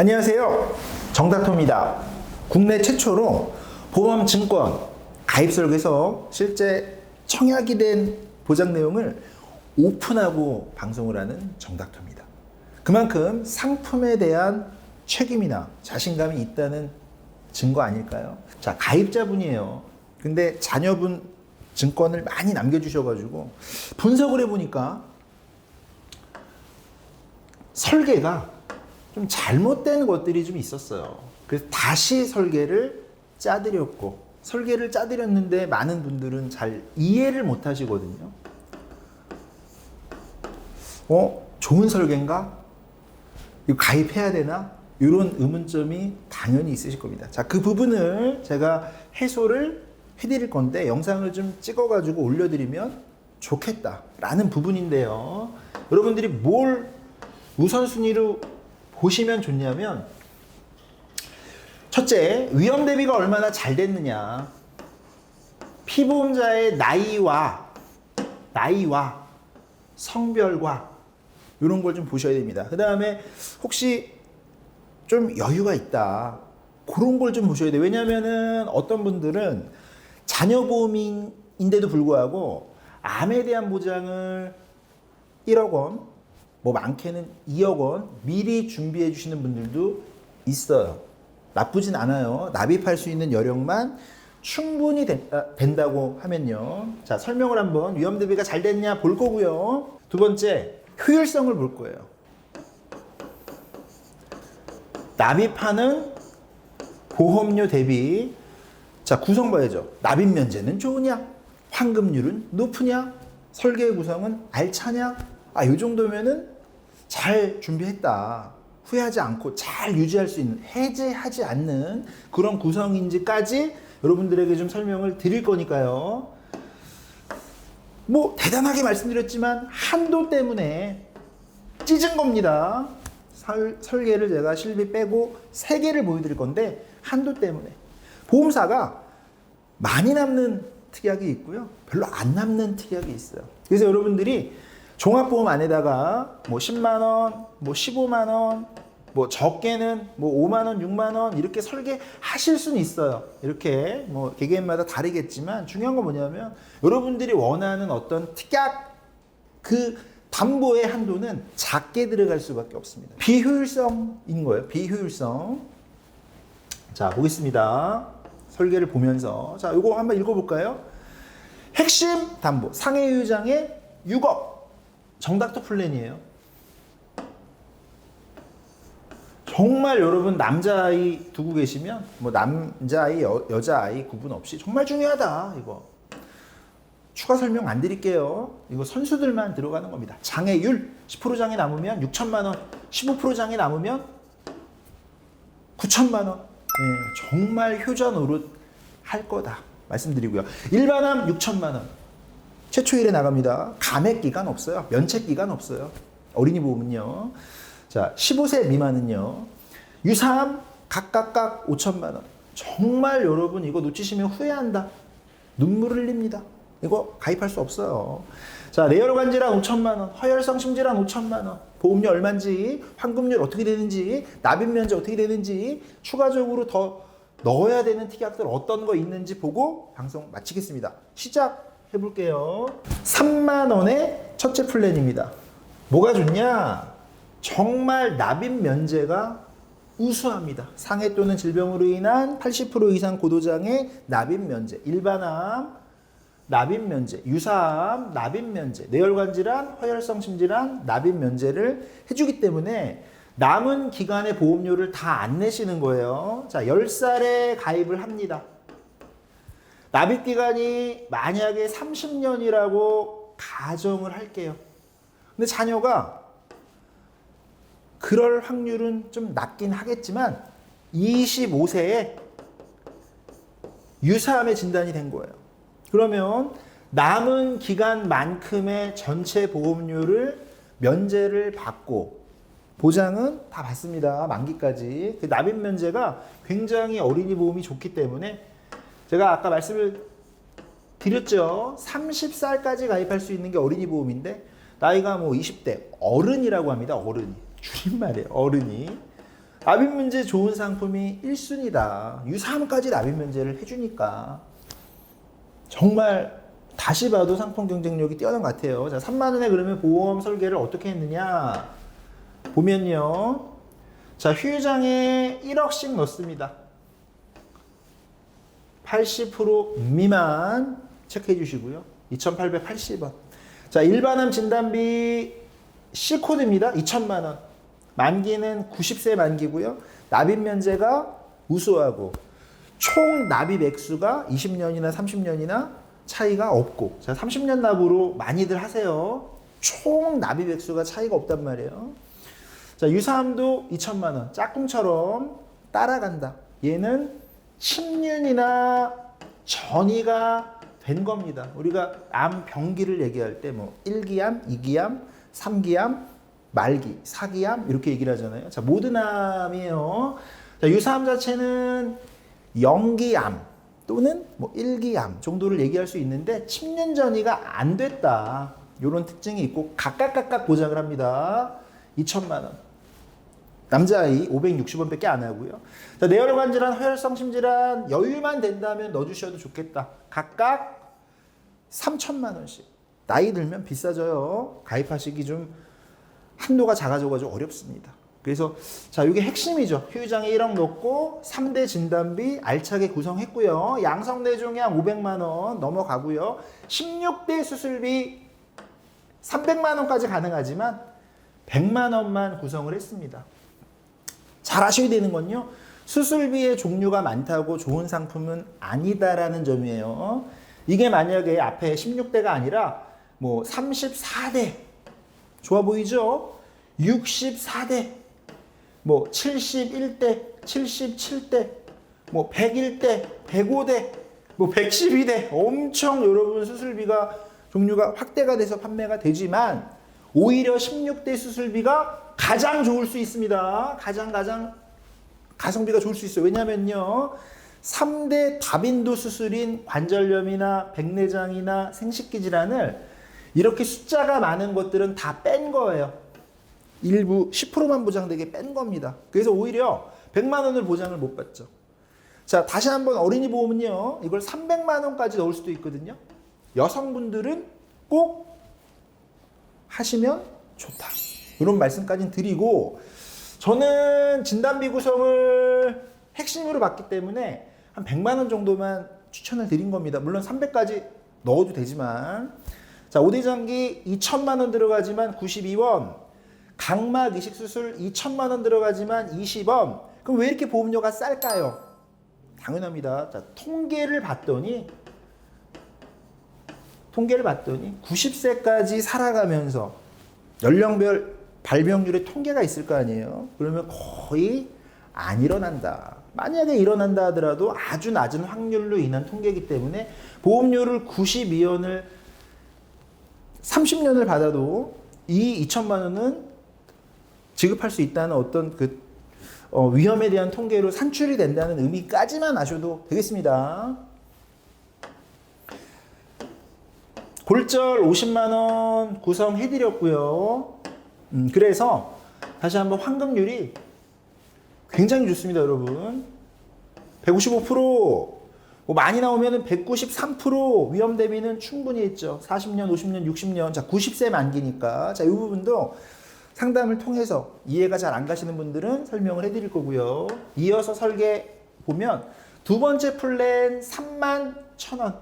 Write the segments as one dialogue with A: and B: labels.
A: 안녕하세요. 정다토입니다. 국내 최초로 보험 증권 가입 설계서 실제 청약이 된 보장 내용을 오픈하고 방송을 하는 정닥터입니다. 그만큼 상품에 대한 책임이나 자신감이 있다는 증거 아닐까요? 자, 가입자분이에요. 근데 자녀분 증권을 많이 남겨주셔가지고 분석을 해보니까 설계가 좀 잘못된 것들이 좀 있었어요. 그래서 다시 설계를 짜드렸고, 설계를 짜드렸는데 많은 분들은 잘 이해를 못 하시거든요. 어? 좋은 설계인가? 이거 가입해야 되나? 이런 의문점이 당연히 있으실 겁니다. 자, 그 부분을 제가 해소를 해드릴 건데, 영상을 좀 찍어가지고 올려드리면 좋겠다라는 부분인데요. 여러분들이 뭘 우선순위로 보시면 좋냐면, 첫째, 위험 대비가 얼마나 잘 됐느냐. 피보험자의 나이와, 나이와 성별과 이런 걸 좀 보셔야 됩니다. 그 다음에 혹시 좀 여유가 있다. 그런 걸 좀 보셔야 돼요. 왜냐면은 어떤 분들은 자녀 보험인데도 불구하고 암에 대한 보장을 1억 원, 뭐 많게는 2억 원 미리 준비해 주시는 분들도 있어요. 나쁘진 않아요. 납입할 수 있는 여력만 충분히 된, 아, 된다 고 하면요. 자, 설명을 한번 위험 대비가 잘 됐냐 볼 거고요. 두 번째, 효율성을 볼 거예요. 납입하는 보험료 대비 자, 구성 봐야죠. 납입 면제는 좋으냐? 환급률은 높으냐? 설계 구성은 알차냐? 아, 요 정도면은 잘 준비했다. 후회하지 않고 잘 유지할 수 있는 해제하지 않는 그런 구성인지까지 여러분들에게 좀 설명을 드릴 거니까요. 뭐 대단하게 말씀드렸지만 한도 때문에 찢은 겁니다. 설, 설계를 제가 실비 빼고 세 개를 보여드릴 건데 한도 때문에 보험사가 많이 남는 특약이 있고요. 별로 안 남는 특약이 있어요. 그래서 여러분들이 종합보험 안에다가 뭐 10만 원, 뭐 15만 원, 뭐 적게는 뭐 5만 원, 6만 원 이렇게 설계하실 수는 있어요. 이렇게 뭐 개개인마다 다르겠지만 중요한 건 뭐냐면 여러분들이 원하는 어떤 특약 그 담보의 한도는 작게 들어갈 수밖에 없습니다. 비효율성인 거예요. 비효율성. 자, 보겠습니다. 설계를 보면서 자, 이거 한번 읽어 볼까요? 핵심 담보 상해 유장의 6억 정닥터 플랜이에요. 정말 여러분 남자아이 두고 계시면 뭐 남자아이 여, 여자아이 구분 없이 정말 중요하다 이거. 추가 설명 안 드릴게요. 이거 선수들만 들어가는 겁니다. 장애율 10% 장애 남으면 6천만 원 15% 장애 남으면 9천만 원. 네, 정말 효자 노릇 할 거다. 말씀드리고요. 일반암 6천만 원 최초일에 나갑니다 감액 기간 없어요 면책 기간 없어요 어린이 보험은요 자, 15세 미만은요. 유사암 각각각 5천만 원. 정말 여러분 이거 놓치시면 후회한다. 눈물 흘립니다. 이거 가입할 수 없어요. 자, 뇌혈관 질환 5천만 원, 허혈성 심질환 5천만 원, 보험료 얼마인지, 환급률 어떻게 되는지, 납입 면제 어떻게 되는지, 추가적으로 더 넣어야 되는 특약들 어떤 거 있는지 보고 방송 마치겠습니다. 시작 해 볼게요. 3만 원의 첫째 플랜입니다. 뭐가 좋냐? 정말 납입 면제가 우수합니다. 상해 또는 질병으로 인한 80% 이상 고도장애 납입 면제, 일반암 납입 면제, 유사암 납입 면제, 뇌혈관 질환, 허혈성 심질환 납입 면제를 해주기 때문에 남은 기간의 보험료를 다 안 내시는 거예요. 자, 10살에 가입을 합니다. 납입 기간이 만약에 30년이라고 가정을 할게요. 근데 자녀가 그럴 확률은 좀 낮긴 하겠지만 25세에 유사암의 진단이 된 거예요. 그러면 남은 기간만큼의 전체 보험료를 면제를 받고 보장은 다 받습니다. 만기까지. 그 납입 면제가 굉장히 어린이 보험이 좋기 때문에 제가 아까 말씀을 드렸죠. 30살까지 가입할 수 있는 게 어린이 보험인데 나이가 뭐 20대 어른이라고 합니다. 어른이. 줄임말이에요. 어른이. 납입 면제 좋은 상품이 1순위다. 유사함까지 납입 면제를 해주니까 정말 다시 봐도 상품 경쟁력이 뛰어난 것 같아요. 자, 3만 원에 그러면 보험 설계를 어떻게 했느냐 보면요. 자, 휴장에 1억씩 넣습니다. 80% 미만 체크해 주시고요. 2,880원. 자, 일반암 진단비 C코드입니다. 2천만 원. 만기는 90세 만기고요. 납입 면제가 우수하고 총 납입 액수가 20년이나 30년이나 차이가 없고 자, 30년 납으로 많이들 하세요. 총 납입 액수가 차이가 없단 말이에요. 자, 유사함도 2천만 원. 짝꿍처럼 따라간다. 얘는 10년이나 전이가 된 겁니다. 우리가 암 병기를 얘기할 때 뭐 1기암, 2기암, 3기암, 말기, 4기암 이렇게 얘기를 하잖아요. 자, 모든 암이에요. 자, 유사암 자체는 0기암 또는 뭐 1기암 정도를 얘기할 수 있는데 10년 전이가 안 됐다. 이런 특징이 있고 각각 각각 보장을 합니다. 2천만 원. 남자아이 560원밖에 안 하고요. 자, 뇌혈관 질환, 허혈성 심질환 여유만 된다면 넣어주셔도 좋겠다. 각각 3천만 원씩. 나이 들면 비싸져요. 가입하시기 좀 한도가 작아져가지고 어렵습니다. 그래서 자 이게 핵심이죠. 휴장에 1억 넣고 3대 진단비 알차게 구성했고요. 양성대종양 500만 원 넘어가고요. 16대 수술비 300만 원까지 가능하지만 100만 원만 구성을 했습니다. 잘 아셔야 되는 건요. 수술비의 종류가 많다고 좋은 상품은 아니다라는 점이에요. 이게 만약에 앞에 16대가 아니라 뭐 34대 좋아 보이죠? 64대 뭐 71대, 77대, 뭐 101대, 105대, 뭐 112대 엄청 여러분 수술비가 종류가 확대가 돼서 판매가 되지만 오히려 16대 수술비가 가장 좋을 수 있습니다. 가장 가장 가성비가 좋을 수 있어요. 왜냐면요. 3대 다빈도 수술인 관절염이나 백내장이나 생식기 질환을 이렇게 숫자가 많은 것들은 다 뺀 거예요. 일부 10%만 보장되게 뺀 겁니다. 그래서 오히려 100만 원을 보장을 못 받죠. 자, 다시 한번 어린이 보험은요. 이걸 300만 원까지 넣을 수도 있거든요. 여성분들은 꼭 하시면 좋다. 이런 말씀까지 드리고 저는 진단비 구성을 핵심으로 봤기 때문에 한 100만 원 정도만 추천을 드린 겁니다. 물론 300까지 넣어도 되지만 자, 오대장기 2천만 원 들어가지만 92원 각막 이식 수술 2천만 원 들어가지만 20원. 그럼 왜 이렇게 보험료가 쌀까요? 당연합니다. 자, 통계를 봤더니 통계를 봤더니 90세까지 살아가면서 연령별 발병률의 통계가 있을 거 아니에요. 그러면 거의 안 일어난다. 만약에 일어난다 하더라도 아주 낮은 확률로 인한 통계이기 때문에 보험료를 92원을 30년을 받아도 이 2천만 원은 지급할 수 있다는 어떤 그 어, 위험에 대한 통계로 산출이 된다는 의미까지만 아셔도 되겠습니다. 골절 50만 원 구성해드렸고요. 음, 그래서 다시 한번 환급률이 굉장히 좋습니다, 여러분. 155%, 뭐 많이 나오면 193% 위험 대비는 충분히 있죠. 40년, 50년, 60년. 자, 90세 만기니까. 자, 이 부분도 상담을 통해서 이해가 잘 안 가시는 분들은 설명을 해드릴 거고요. 이어서 설계 보면 두 번째 플랜 3만 1,000원.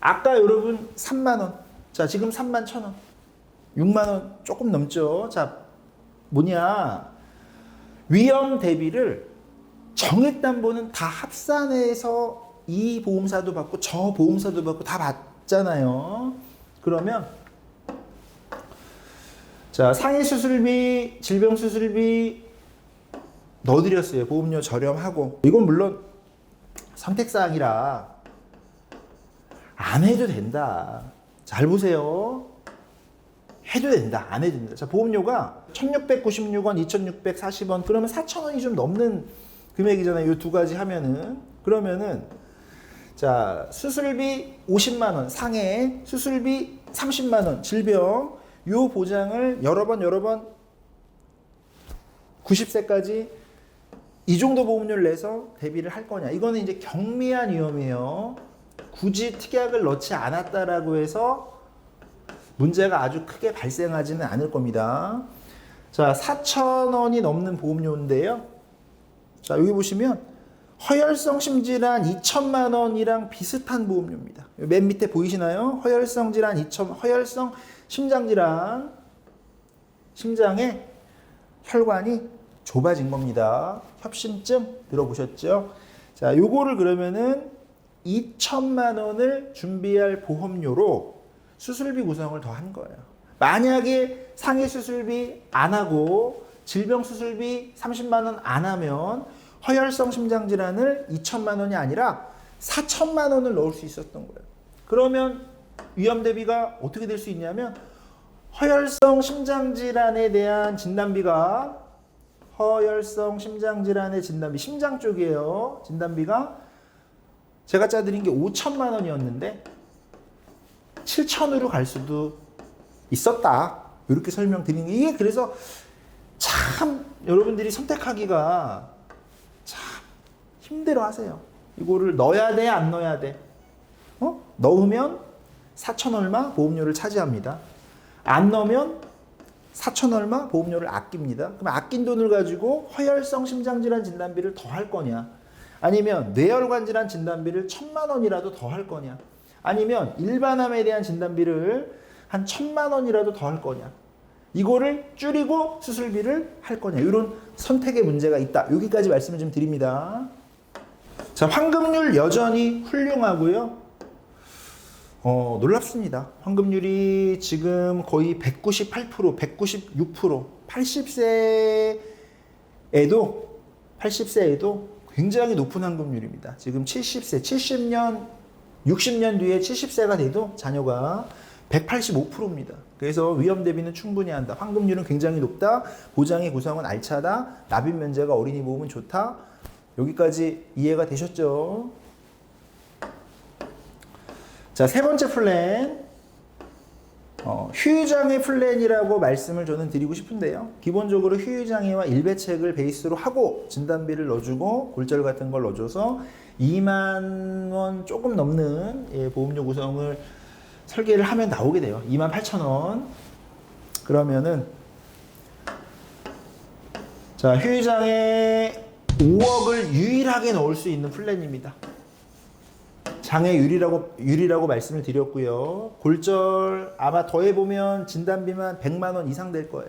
A: 아까 여러분 3만 원. 자, 지금 3만 1,000원. 6만 원 조금 넘죠. 자, 뭐냐? 위험 대비를 정액담보는 다 합산해서 이 보험사도 받고 저 보험사도 받고 다 받잖아요. 그러면 자, 상해 수술비, 질병 수술비 넣어드렸어요. 보험료 저렴하고. 이건 물론 선택사항이라 안 해도 된다. 잘 보세요. 해도 된다. 안 해도 된다. 자, 보험료가 1696원, 2640원, 그러면 4000원이 좀 넘는 금액이잖아요. 이 두 가지 하면은. 그러면은, 자, 수술비 50만원, 상해, 수술비 30만원, 질병, 요 보장을 여러 번, 여러 번 90세까지 이 정도 보험료를 내서 대비를 할 거냐. 이거는 이제 경미한 위험이에요. 굳이 특약을 넣지 않았다라고 해서 문제가 아주 크게 발생하지는 않을 겁니다. 자, 4,000원이 넘는 보험료인데요. 자, 여기 보시면 허혈성 심질환 2천만 원이랑 비슷한 보험료입니다. 맨 밑에 보이시나요? 허혈성 질환 2천 허혈성 심장 질환 심장에 혈관이 좁아진 겁니다. 협심증 들어보셨죠? 자, 요거를 그러면은 2천만 원을 준비할 보험료로 수술비 구성을 더 한 거예요. 만약에 상해 수술비 안 하고 질병 수술비 30만 원 안 하면 허혈성 심장 질환을 2천만 원이 아니라 4천만 원을 넣을 수 있었던 거예요. 그러면 위험 대비가 어떻게 될 수 있냐면 허혈성 심장 질환에 대한 진단비가 허혈성 심장 질환의 진단비 심장 쪽이에요. 진단비가 제가 짜드린 게 5천만 원이었는데 7천으로 갈 수도 있었다. 이렇게 설명드리는 게 이게 그래서 참 여러분들이 선택하기가 참 힘들어 하세요. 이거를 넣어야 돼, 안 넣어야 돼? 어? 넣으면 4천 얼마 보험료를 차지합니다. 안 넣으면 4천 얼마 보험료를 아낍니다. 그럼 아낀 돈을 가지고 허혈성 심장질환 진단비를 더 할 거냐? 아니면 뇌혈관 질환 진단비를 천만 원이라도 더 할 거냐? 아니면 일반암에 대한 진단비를 한 천만 원이라도 더 할 거냐? 이거를 줄이고 수술비를 할 거냐? 이런 선택의 문제가 있다. 여기까지 말씀을 좀 드립니다. 자, 환급률 여전히 훌륭하고요. 어, 놀랍습니다. 환급률이 지금 거의 198%, 196%, 80세에도 80세에도 굉장히 높은 환급률입니다. 지금 70세, 70년, 60년 뒤에 70세가 돼도 자녀가 185%입니다. 그래서 위험 대비는 충분히 한다. 환급률은 굉장히 높다. 보장의 구성은 알차다. 납입 면제가 어린이 보험은 좋다. 여기까지 이해가 되셨죠? 자, 세 번째 플랜. 어, 휴유장애 플랜이라고 말씀을 저는 드리고 싶은데요. 기본적으로 휴유장애와 일배책을 베이스로 하고 진단비를 넣어주고 골절 같은 걸 넣어줘서 2만 원 조금 넘는 예, 보험료 구성을 설계를 하면 나오게 돼요. 2만 8천 원. 그러면은 자 휴유장애 5억을 유일하게 넣을 수 있는 플랜입니다. 장애 유리라고 유리라고 말씀을 드렸고요. 골절 아마 더해 보면 진단비만 100만 원 이상 될 거예요.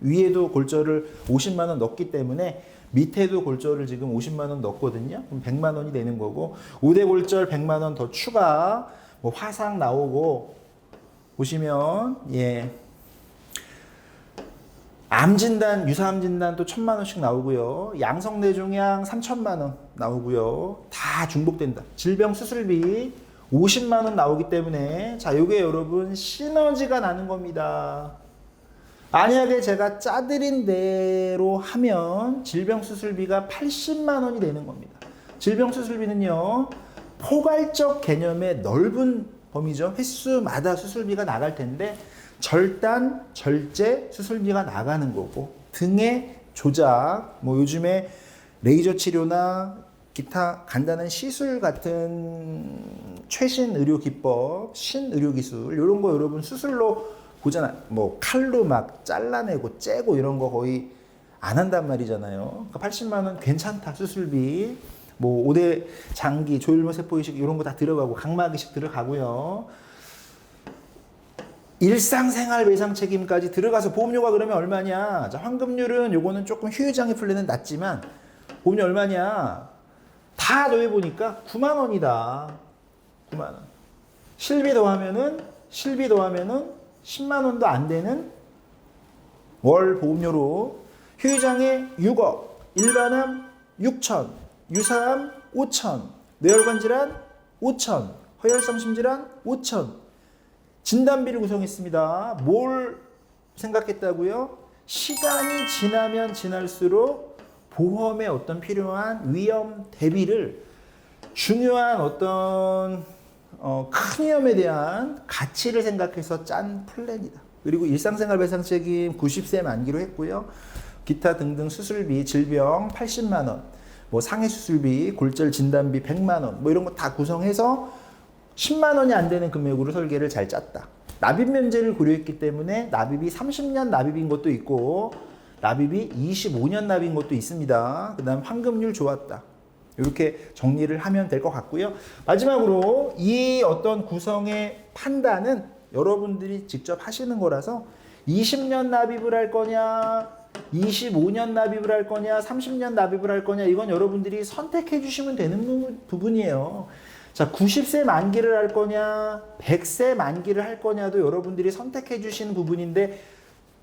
A: 위에도 골절을 50만 원 넣기 때문에 밑에도 골절을 지금 50만 원 넣거든요. 그럼 100만 원이 되는 거고 5대 골절 100만 원 더 추가 뭐 화상 나오고 보시면 예. 암 진단, 유사암 진단 또 천만 원씩 나오고요. 양성 뇌종양 3천만 원 나오고요. 다 중복된다. 질병 수술비 50만 원 나오기 때문에 자, 요게 여러분 시너지가 나는 겁니다. 만약에 제가 짜드린 대로 하면 질병 수술비가 80만 원이 되는 겁니다. 질병 수술비는요. 포괄적 개념의 넓은 범위죠. 횟수마다 수술비가 나갈 텐데 절단, 절제 수술비가 나가는 거고 등의 조작, 뭐 요즘에 레이저 치료나 기타 간단한 시술 같은 최신 의료 기법, 신의료 기술 이런 거 여러분 수술로 보잖아. 뭐 칼로 막 잘라내고 째고 이런 거 거의 안 한단 말이잖아요. 그러니까 80만 원 괜찮다 수술비. 뭐 5대 장기, 조혈모 세포 이식 이런 거 다 들어가고 각막 이식 들어가고요. 일상생활 배상 책임까지 들어가서 보험료가 그러면 얼마냐? 자, 환급률은 요거는 조금 휴유장애 플랜은 낮지만 보험료 얼마냐? 다 더해 보니까 9만 원이다. 9만 원. 실비 더하면은 실비 더하면은 10만 원도 안 되는 월 보험료로 휴유장애 6억, 일반암 6천, 유사암 5천, 뇌혈관 질환 5천, 허혈성 심 질환 5천. 진단비를 구성했습니다. 뭘 생각했다고요? 시간이 지나면 지날수록 보험에 어떤 필요한 위험 대비를 중요한 어떤 어, 큰 위험에 대한 가치를 생각해서 짠 플랜이다. 그리고 일상생활 배상 책임 90세 만기로 했고요. 기타 등등 수술비, 질병 80만 원, 뭐 상해 수술비, 골절 진단비 100만 원, 뭐 이런 거 다 구성해서 10만 원이 안 되는 금액으로 설계를 잘 짰다. 납입 면제를 고려했기 때문에 납입이 30년 납입인 것도 있고 납입이 25년 납입인 것도 있습니다. 그다음 환급률 좋았다. 이렇게 정리를 하면 될 것 같고요. 마지막으로 이 어떤 구성의 판단은 여러분들이 직접 하시는 거라서 20년 납입을 할 거냐, 25년 납입을 할 거냐, 30년 납입을 할 거냐, 이건 여러분들이 선택해 주시면 되는 부- 부분이에요. 자, 90세 만기를 할 거냐, 100세 만기를 할 거냐도 여러분들이 선택해 주시는 부분인데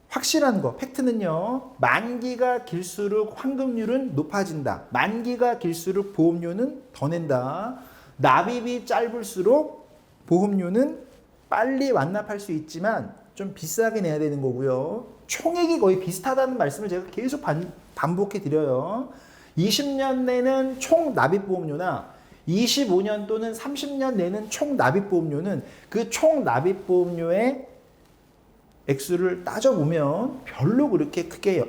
A: 확실한 거, 팩트는요. 만기가 길수록 환급률은 높아진다. 만기가 길수록 보험료는 더 낸다. 납입이 짧을수록 보험료는 빨리 완납할 수 있지만 좀 비싸게 내야 되는 거고요. 총액이 거의 비슷하다는 말씀을 제가 계속 반, 반복해 드려요. 20년 내는 총 납입 보험료나 25년 또는 30년 내는 총 납입 보험료는 그 총 납입 보험료의 액수를 따져보면 별로 그렇게 크게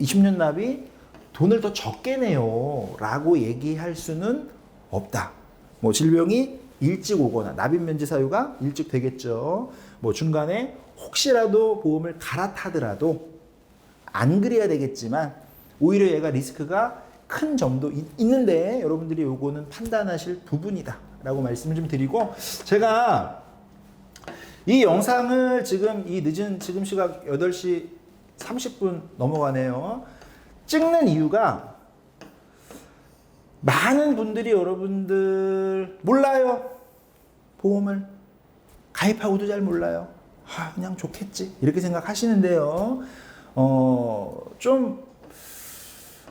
A: 20년 납이 돈을 더 적게 내요 라고 얘기할 수는 없다. 뭐 질병이 일찍 오거나 납입 면제 사유가 일찍 되겠죠. 뭐 중간에 혹시라도 보험을 갈아타더라도 안 그래야 되겠지만 오히려 얘가 리스크가 큰 점도 있, 있는데 여러분들이 요거는 판단하실 부분이다 라고 말씀을 좀 드리고 제가 이 영상을 지금 이 늦은 지금 시각 8시 30분 넘어가네요. 찍는 이유가 많은 분들이 여러분들 몰라요. 보험을 가입하고도 잘 몰라요. 아, 그냥 좋겠지. 이렇게 생각하시는데요. 어, 좀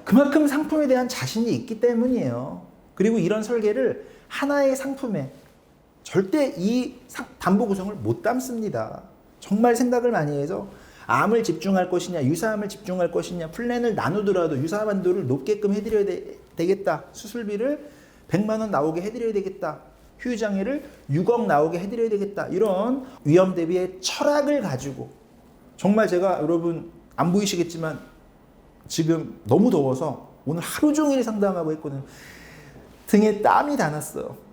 A: 그만큼 상품에 대한 자신이 있기 때문이에요. 그리고 이런 설계를 하나의 상품에 절대 이 상- 담보 구성을 못 담습니다. 정말 생각을 많이 해서 암을 집중할 것이냐, 유사암을 집중할 것이냐, 플랜을 나누더라도 유사암 한도를 높게끔 해드려야 되, 되겠다. 수술비를 100만 원 나오게 해드려야 되겠다. 후유장애를 6억 나오게 해드려야 되겠다. 이런 위험 대비의 철학을 가지고 정말 제가 여러분 안 보이시겠지만 지금 너무 더워서 오늘 하루 종일 상담하고 있거든요. 등에 땀이 다 났어요.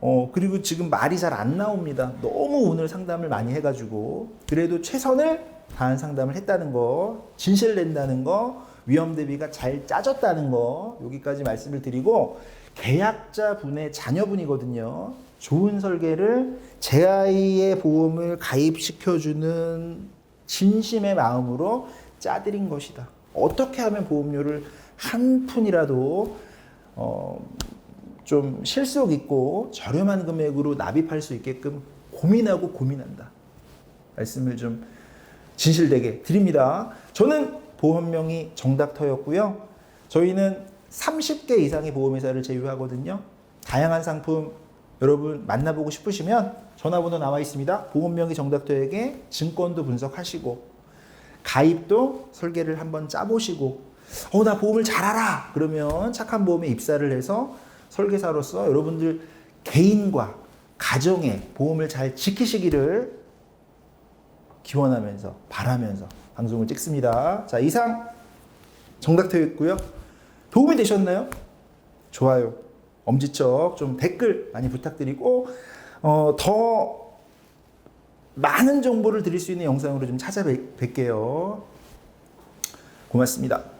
A: 어, 그리고 지금 말이 잘 안 나옵니다. 너무 오늘 상담을 많이 해가지고. 그래도 최선을 다한 상담을 했다는 거, 진실 낸다는 거, 위험 대비가 잘 짜졌다는 거, 여기까지 말씀을 드리고, 계약자 분의 자녀분이거든요. 좋은 설계를 제 아이의 보험을 가입시켜주는 진심의 마음으로 짜드린 것이다. 어떻게 하면 보험료를 한 푼이라도, 어, 좀 실속 있고 저렴한 금액으로 납입할 수 있게끔 고민하고 고민한다. 말씀을 좀 진실되게 드립니다. 저는 보험명이 정닥터였고요. 저희는 30개 이상의 보험회사를 제휴하거든요. 다양한 상품 여러분 만나보고 싶으시면 전화번호 나와 있습니다. 보험명의 정닥터에게 증권도 분석하시고 가입도 설계를 한번 짜보시고 어나 보험을 잘 알아 그러면 착한 보험에 입사를 해서 설계사로서 여러분들 개인과 가정의 보험을 잘 지키시기를 기원하면서 바라면서 방송을 찍습니다. 자 이상 정닥터였고요. 도움이 되셨나요? 좋아요, 엄지척 좀 댓글 많이 부탁드리고 어, 더 많은 정보를 드릴 수 있는 영상으로 좀 찾아뵐게요. 고맙습니다.